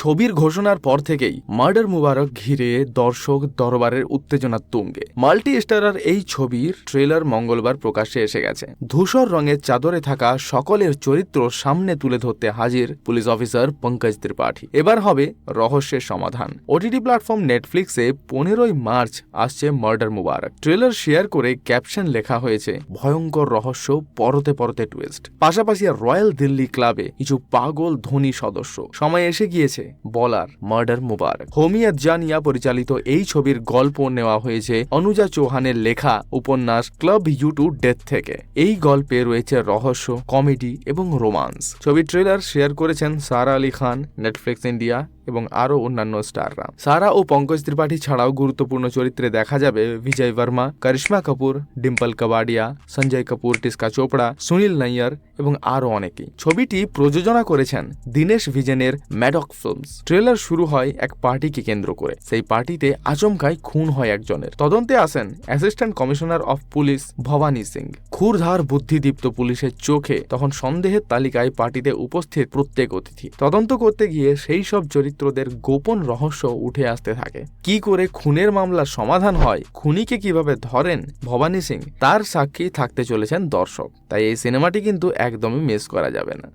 ছবির ঘোষণার পর থেকেই মার্ডার মুবারক ঘিরে দর্শক দরবারের উত্তেজনার তুঙ্গে। মাল্টি স্টারার এই ছবির ট্রেলার মঙ্গলবার প্রকাশ্যে এসে গেছে। ধূসর রঙের চাদরে থাকা সকলের চরিত্র সামনে তুলে ধরতে হাজির পুলিশ অফিসার পঙ্কজ ত্রিপাঠী। এবার হবে রহস্যের সমাধান। ওটিটি প্ল্যাটফর্ম নেটফ্লিক্সে পনেরোই মার্চ আসছে মার্ডার মুবারক। ট্রেলার শেয়ার করে ক্যাপশন লেখা হয়েছে, ভয়ঙ্কর রহস্য, পরতে পরতে টুইস্ট পাশাপাশি রয়্যাল দিল্লি ক্লাবে কিছু পাগল ধনী সদস্য। সময় এসে গিয়েছে বলার মার্ডার মুবারক। হোমিয়া জানিয়া পরিচালিত এই ছবির গল্প নেওয়া হয়েছে অনুজা চৌহানের লেখা উপন্যাস ক্লাব ইউ টু ডেথ থেকে। এই গল্পে রয়েছে রহস্য, কমেডি এবং রোমান্স। ছবির ট্রেলার শেয়ার করেছেন সারা আলী খান, নেটফ্লিক্স ইন্ডিয়া এবং আরও অন্যান্য স্টাররা। সারা ও পঙ্কজ ত্রিপাঠী ছাড়াও গুরুত্বপূর্ণ চরিত্রে দেখা যাবে বিজয় বর্মা, করিশ্মা কাপুর, ডিম্পল কাবাডিয়া, সঞ্জয় কাপুর, টিস্কা চোপড়া, সুনীল নাইয়ার এবং আরও অনেকেই। ছবিটি প্রযোজনা করেছেন দীনেশ ভিজেনের ম্যাডক ফিল্মস। ট্রেলার শুরু হয় এক পার্টিকে কেন্দ্র করে। সেই পার্টিতে আচমকায় খুন হয় একজনের। তদন্তে আসেন assistant commissioner of police Bhavani Singh. ক্ষুরধার, বুদ্ধিদীপ্ত পুলিশের চোখে তখন সন্দেহের তালিকায় পার্টিতে উপস্থিত প্রত্যেক অতিথি। তদন্ত করতে গিয়ে সেই সব চরিত্রদের গোপন রহস্য উঠে আসতে থাকে। কি করে খুনের মামলার সমাধান হয়, খুনিকে কীভাবে ধরেন ভবানী সিং, তার সাক্ষী থাকতে চলেছেন দর্শক। তাই এই সিনেমাটি কিন্তু একদমই মিস করা যাবে না।